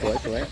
สวยสวย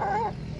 Thank